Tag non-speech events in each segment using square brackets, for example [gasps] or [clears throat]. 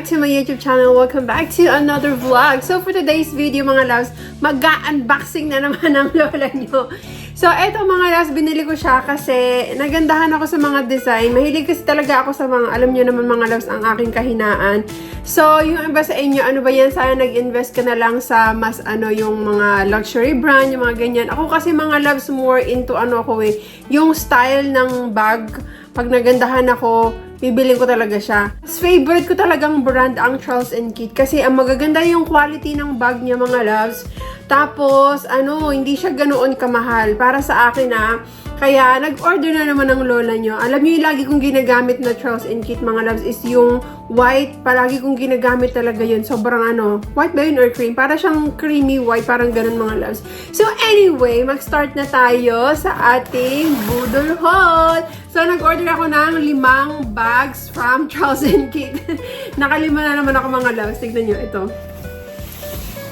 back to my YouTube channel. Welcome back to another vlog. So for today's video mga loves, mag-unboxing na naman [laughs] ang lola nyo. So eto mga loves, binili ko siya kasi nagandahan ako sa mga design. Mahilig kasi talaga ako sa mga, alam nyo naman mga loves, ang aking kahinaan. So yung iba sa inyo, ano ba yan? Sana nag-invest ka na lang sa mas ano yung mga luxury brand, yung mga ganyan. Ako kasi mga loves more into ano ako eh, yung style ng bag. Pag nagandahan ako, bibiling ko talaga siya. Mas favorite ko talagang brand ang Charles and Kit kasi ang magaganda yung quality ng bag niya mga loves. Tapos, ano, hindi siya ganoon kamahal. Para sa akin ah, kaya nag-order na naman ng lola nyo. Alam nyo yung lagi kong ginagamit na Charles and Kit mga loves is yung white. Palagi kong ginagamit talaga yun. Sobrang ano, white ba yun or cream? Para siyang creamy white, parang ganun mga loves. So anyway, mag-start na tayo sa ating Budol haul. So nag-order ako ng limang bags from Charles and Kit. [laughs] Nakalima na naman ako mga loves. Tignan nyo, ito.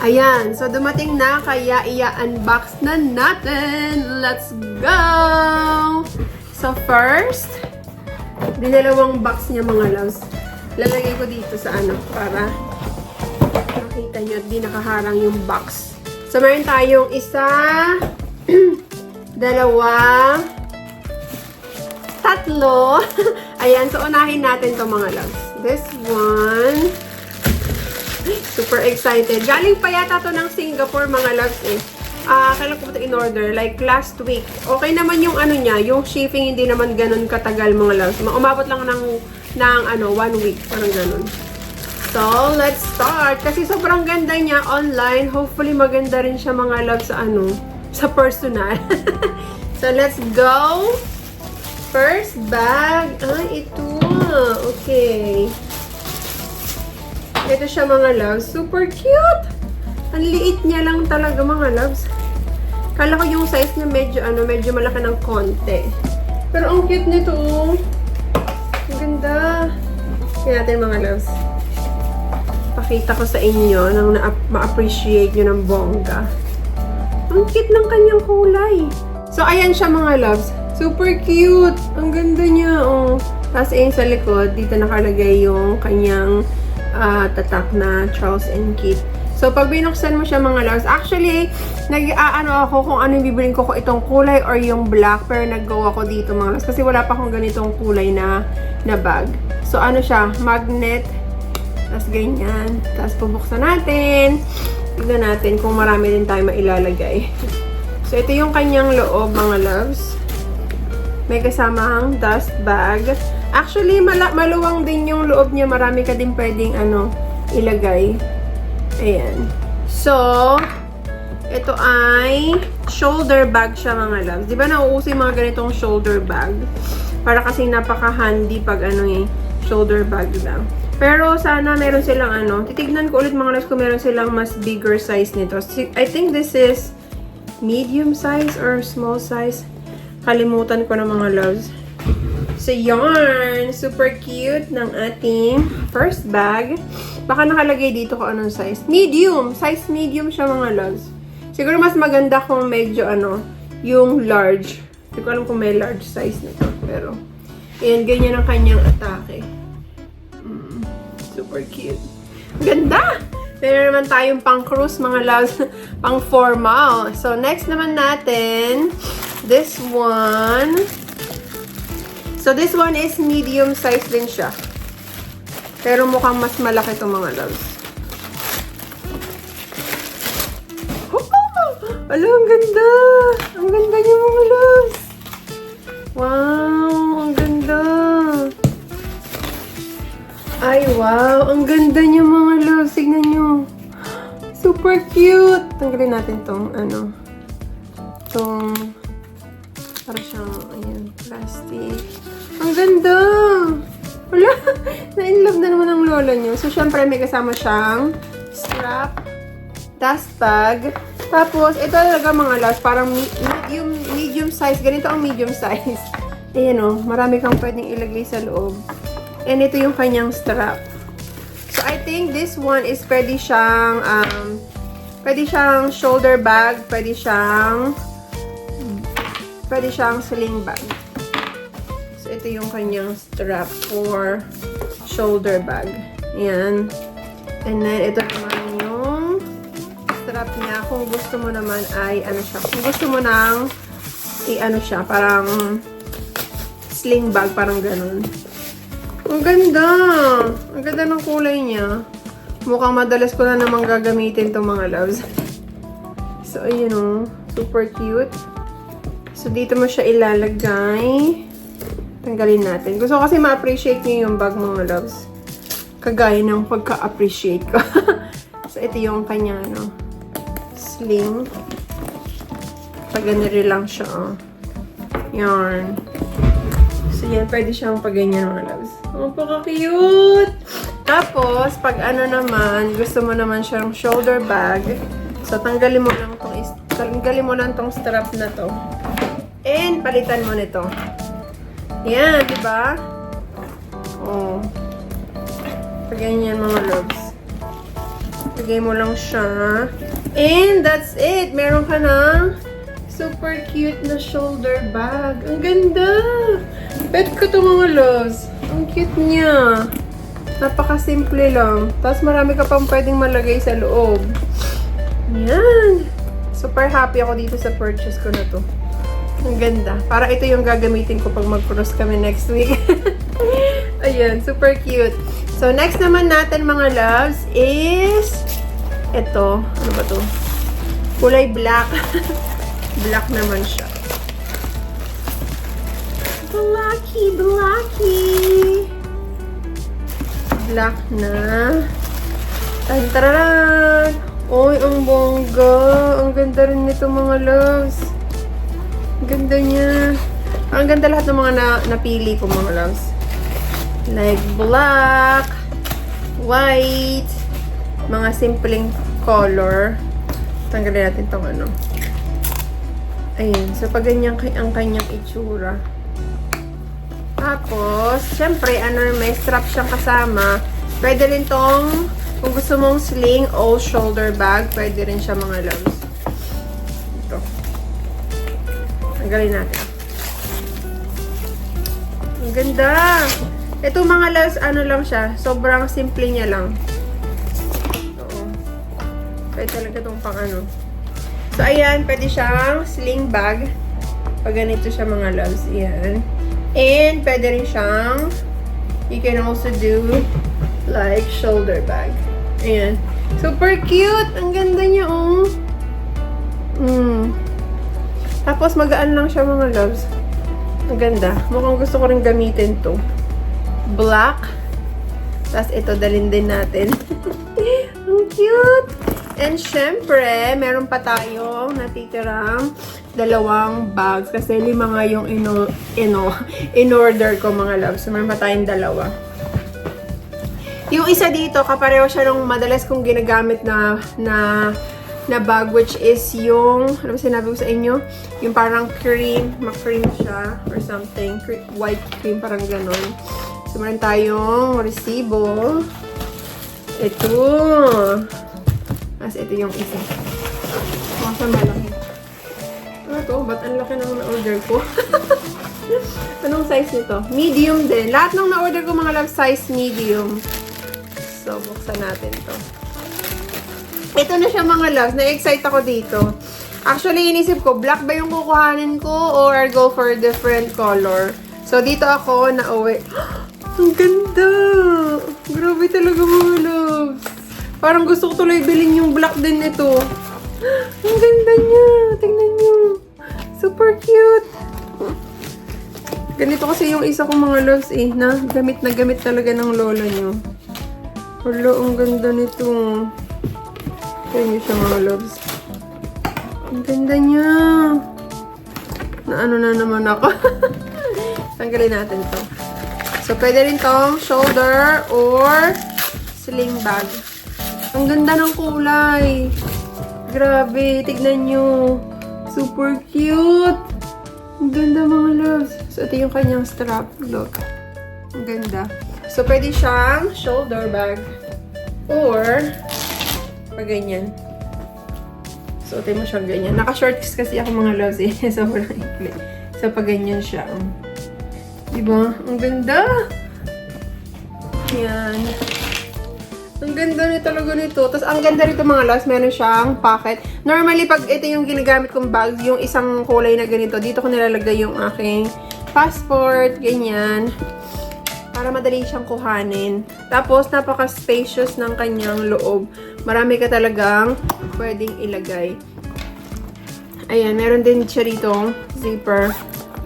Ayan, so dumating na kaya i-unbox na natin. Let's go! So first, dinalawang box niya mga loves. Lalagay ko dito sa ano para makita nyo at di nakaharang yung box. So meron tayong isa, [clears throat] dalawa, tatlo. [laughs] Ayan, so unahin natin to mga loves. This one, Super excited. Galing pa yata to ng Singapore, mga loves eh. Ah, kailan ko ito in-order? Like last week. Okay naman yung ano niya, yung shipping hindi naman ganun katagal, mga loves. Umabot lang ng, ng ano, one week. Parang ganun. So, let's start. Kasi sobrang ganda niya online. Hopefully, maganda rin siya, mga loves, sa ano, sa personal. [laughs] so, let's go. First bag. Ay, ito. Okay. Ito siya mga loves. Super cute! Ang liit niya lang talaga mga loves. Kala ko yung size niya medyo ano, medyo malaki ng konti. Pero ang cute nito. oh. Ang ganda. Kaya natin mga loves. Pakita ko sa inyo nang na ma-appreciate nyo ng bongga. Ang cute ng kanyang kulay. So, ayan siya mga loves. Super cute! Ang ganda niya, oh. Tapos, ayun sa likod, dito nakalagay yung kanyang ah, tatak na Charles and Kit. So, pag binuksan mo siya mga loves, actually, nag-aano ako kung ano yung bibiling ko, kung itong kulay or yung black, pero nag-go ako dito mga loves, kasi wala pa akong ganitong kulay na, na bag. So, ano siya, magnet, tapos ganyan. Tapos bubuksan natin. Tignan natin kung marami din tayo mailalagay. [laughs] So, ito yung kanyang loob, mga loves. May kasamang dust bag. Actually, mala maluwang din yung loob niya. Marami ka din pwedeng ano, ilagay. Ayan. So, ito ay shoulder bag siya mga loves. Di ba nauuso yung mga ganitong shoulder bag? Para kasi napaka-handy pag ano eh, shoulder bag lang. Pero sana meron silang ano, titignan ko ulit mga loves kung meron silang mas bigger size nito. I think this is medium size or small size. Kalimutan ko na mga loves. So, yarn! Super cute ng ating first bag. Baka nakalagay dito kung anong size. Medium! Size medium siya mga loves. Siguro mas maganda kung medyo ano, yung large. Hindi ko alam kung may large size nito. Pero, ayan, ganyan ang kanyang atake. Mm, super cute. Ganda! Meron naman tayong pang cruise, mga loves, [laughs] pang formal. So, next naman natin, this one. So, this one is medium size din siya. Pero mukhang mas malaki itong mga loves. Oh! Ala, ang ganda! Ang ganda niya mga loves! Wow! Ang ganda! Ay, wow! Ang ganda niya mga loves! Tignan niyo! Super cute! Tanggalin natin tong, ano, tong, para siyang, ayan, plastic. Ang ganda! Wala! [laughs] Na-inlove na naman ang lola niyo. So, syempre, may kasama siyang strap, dust bag, tapos, ito talaga mga loves, parang medium, medium size. Ganito ang medium size. [laughs] Ayan o, marami kang pwedeng ilagay sa loob. And ito yung kanyang strap. So, I think this one is pwede siyang, um, pwede siyang shoulder bag, pwede siyang, pwede siyang sling bag. So, ito yung kanyang strap for shoulder bag. Ayan. And then, ito naman yung strap niya. Kung gusto mo naman ay, ano siya, kung gusto mo nang, i-ano siya, parang sling bag, parang ganun. Ang ganda! Ang ganda ng kulay niya. Mukhang madalas ko na namang gagamitin itong mga loves. So, ayun o. Super cute. So, dito mo siya ilalagay. Tanggalin natin. Gusto ko kasi ma-appreciate niyo yung bag mga loves. Kagaya ng pagka-appreciate ko. [laughs] so, ito yung kanya, ano, sling. Paganiri lang siya, oh. Yarn. So, yan. Pwede siyang paganyan, mga loves. Oh, paka-cute! Tapos, pag ano naman, gusto mo naman siyang shoulder bag. So, tanggalin mo lang tong, tanggalin mo lang tong strap na to. And, palitan mo nito. Yan, di ba? Oh. Pag ganyan, mga loves. Lagay mo lang siya. And, that's it. Meron ka ng super cute na shoulder bag. Ang ganda! Bet ko to mga loves. Ang cute niya. Napaka-simple lang. Tapos marami ka pang pwedeng malagay sa loob. Yan. Super happy ako dito sa purchase ko na to. Ang ganda. Para ito yung gagamitin ko pag mag-cruise kami next week. [laughs] Ayan, super cute. So, next naman natin mga loves is ito. Ano ba to? Kulay black. [laughs] black naman siya. Blacky, blacky. Black na. Tantararan! Uy, ang bongga. Ang ganda rin nito mga loves. Ganda niya. Ang ganda lahat ng mga na, napili ko mga loves. Like black, white, mga simpleng color. Tanggalin natin tong ano. Ayun. So, pag ganyan ang kanyang itsura. Tapos, syempre, ano, may strap siyang kasama. Pwede rin tong, kung gusto mong sling o shoulder bag, pwede rin siya mga loves. Tanggalin natin. Ang ganda! Ito mga loves, ano lang siya, sobrang simple niya lang. Oo. Pwede talaga itong pang ano. So, ayan, pwede siyang sling bag. Pag ganito siya mga loves, ayan. And, pwede rin siyang, you can also do like shoulder bag. Ayan. Super cute! Ang ganda niya, oh. Mm. Tapos, magaan lang siya mga loves. Ang ganda. Mukhang gusto ko rin gamitin to. Black. Tapos, ito, dalin din natin. [laughs] Ang cute! And syempre, meron pa tayong natitirang dalawang bags. Kasi lima nga yung ino, ino, in-order ko mga loves. So, meron pa tayong dalawa. Yung isa dito, kapareho siya nung madalas kong ginagamit na, na, na bag, which is yung, ano ba sinabi ko sa inyo? Yung parang cream, ma-cream siya, or something. Cre- white cream, parang ganon. So, meron tayong resibo. Ito. As ito yung isa. Masa malaki. Ano to? Ba't ang laki ng na-order ko? [laughs] Anong size nito? Medium din. Lahat ng na-order ko mga love size medium. So, buksan natin to. Ito na siya mga loves. Na-excite ako dito. Actually, inisip ko, black ba yung kukuhanin ko or go for a different color? So, dito ako na uwi. [gasps] Ang ganda! Grabe talaga mga loves. Parang gusto ko tuloy bilhin yung black din nito. [gasps] Ang ganda niya. Tingnan niyo. Super cute. Ganito kasi yung isa kong mga loves eh, na gamit na gamit talaga ng lola niyo. Hala, ang ganda nito. Kaya niyo siya mga loves. Ang ganda niya. Na ano na naman ako. [laughs] Tanggalin natin to. So, pwede rin tong shoulder or sling bag. Ang ganda ng kulay. Grabe, tignan nyo. Super cute. Ang ganda mga loves. So, ito yung kanyang strap. Look. Ang ganda. So, pwede siyang shoulder bag. Or, pag ganyan. So, ito mo siyang ganyan. Naka-shorts kasi ako mga loves eh. [laughs] Sobrang ikli. So, pag ganyan siya. um, Diba? Ang ganda. Yan. Ang ganda na talaga nito. Tapos, ang ganda rito mga loves, meron siyang pocket. Normally, pag ito yung ginagamit kong bag, yung isang kulay na ganito, dito ko nilalagay yung aking passport, ganyan. Para madali siyang kuhanin. Tapos, napaka-spacious ng kanyang loob. Marami ka talagang pwedeng ilagay. Ayan, meron din siya rito zipper.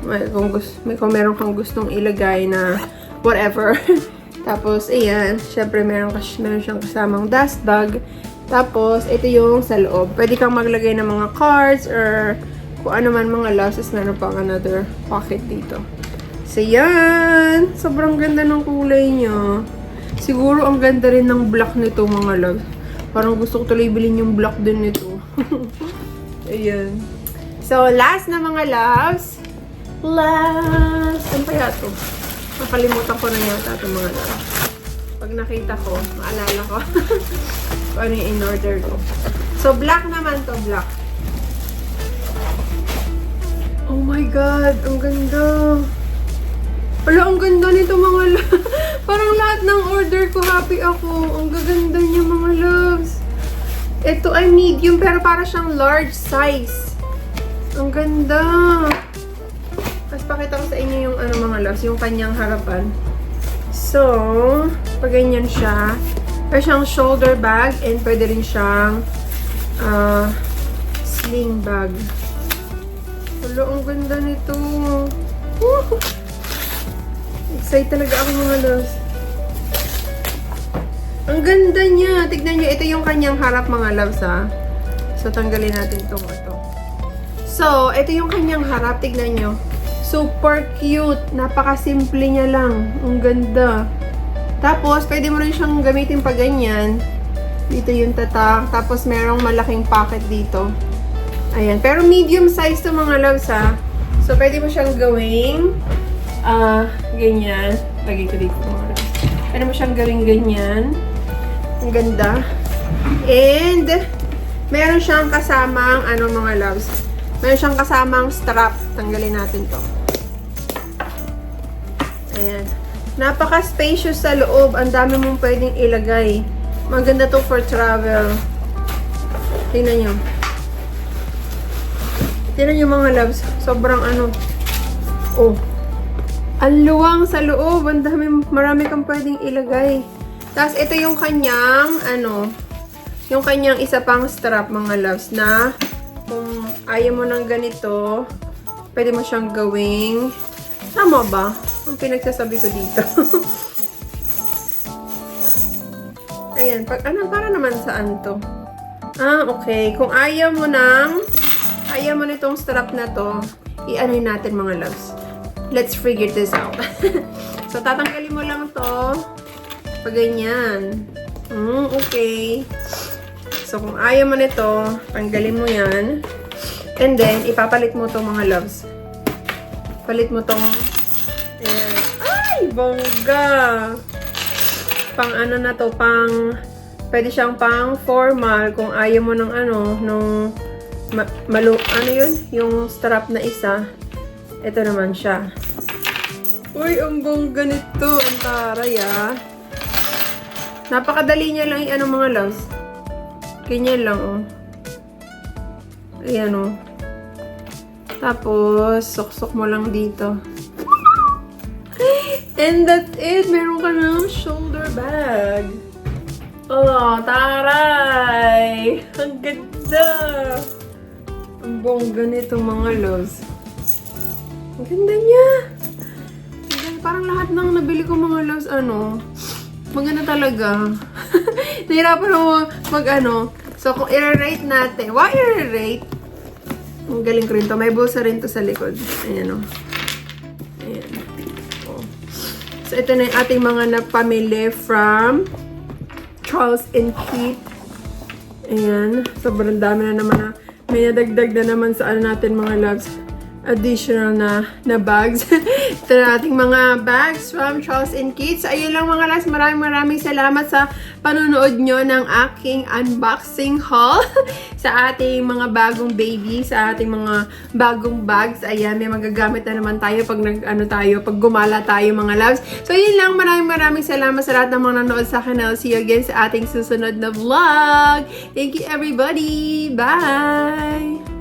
May, kung, gusto, may, kung meron kang gustong ilagay na whatever. [laughs] Tapos, ayan, syempre meron, meron siyang kasamang dust bag. Tapos, ito yung sa loob. Pwede kang maglagay ng mga cards or kung ano man mga losses, meron pang another pocket dito. So, yan! Sobrang ganda ng kulay niya. Siguro, ang ganda rin ng black nito, mga love. Parang gusto ko tuloy bilhin yung black din nito. [laughs] Ayan. So, last na mga loves. Last. Ano kaya to? Nakalimutan ko na yata itong mga loves. Pag nakita ko, maalala ko. [laughs] kung ano yung in-order ko. So, black naman to, black. Oh my God, ang ganda. Wala, ang ganda nito mga loves. [laughs] Parang lahat ng order ko, happy ako. Ang gaganda niya mga loves. Ito ay medium pero para siyang large size. Ang ganda. Tapos pakita ko sa inyo yung ano mga loves, yung kanyang harapan. So, pag ganyan siya, pwede siyang shoulder bag and pwede rin siyang ah, sling bag. Wala, ang ganda nito. Woo! Excited talaga ako mga loves. Ang ganda niya. Tignan niyo, ito yung kanyang harap mga loves ha. So, tanggalin natin itong ito. So, ito yung kanyang harap. Tignan niyo. Super cute. Napaka-simple niya lang. Ang ganda. Tapos, pwede mo rin siyang gamitin pa ganyan. Dito yung tatak. Tapos, merong malaking pocket dito. Ayan. Pero medium size to mga loves ha. So, pwede mo siyang gawing ah, ganyan. Lagay ko dito. Pwede mo siyang gawing ganyan. Ang ganda. And, meron siyang kasamang, ano mga loves, meron siyang kasamang strap. Tanggalin natin to. Ayan. Napaka-spacious sa loob. Ang dami mong pwedeng ilagay. Maganda to for travel. Tingnan nyo. Tingnan nyo mga loves. Sobrang ano. Oh. Ang luwang sa loob. Ang dami, marami kang pwedeng ilagay. Tapos, ito yung kanyang, ano, yung kanyang isa pang strap, mga loves, na kung ayaw mo ng ganito, pwede mo siyang gawing, tama ba? Ang pinagsasabi ko dito. [laughs] Ayan, pag, ano, para naman saan to? Ah, okay. Kung ayaw mo ng, ayaw mo nitong strap na to, i-ano natin mga loves. Let's figure this out. [laughs] so, tatanggalin mo lang to. Pag ganyan. Mm, okay. So, kung ayaw mo nito, tanggalin mo yan. And then, ipapalit mo to mga loves. Palit mo tong... Ayan. Ay! Bongga! Pang ano na to, pang... Pwede siyang pang formal kung ayaw mo ng ano, nung... Ma, malu, ano yun? Yung strap na isa. Ito naman siya. Uy, ang bongga nito. Ang taray ah. Napakadali niya lang i-ano mga loves. Ganyan lang, oh. Ayan, oh. Tapos, suksok mo lang dito. [gasps] And that's it! Meron ka ng shoulder bag. Oh, taray! Ang ganda! Ang bongga nito, mga loves. Ang ganda niya! Parang lahat ng nabili ko mga loves, ano, maganda talaga. [laughs] Nahirapan ako mag ano. So, kung i-rate natin, why i-rate? Ang galing ko rin to. May bulsa rin to sa likod. Ayan o. Ayan. Oh. So, ito na yung ating mga napamili from Charles and Keith. Ayan. Sobrang dami na naman na. May nadagdag na naman sa ano natin mga loves. Additional na, na bags. [laughs] Ito na ating mga bags from Charles and. So, ayun lang mga las. Maraming maraming salamat sa panonood nyo ng aking unboxing haul [laughs] sa ating mga bagong baby, sa ating mga bagong bags. Ayan, may magagamit na naman tayo pag nag, ano tayo, pag gumala tayo mga loves. So, yun lang. Maraming maraming salamat sa lahat ng mga nanonood sa akin. I'll see you again sa ating susunod na vlog. Thank you everybody. Bye!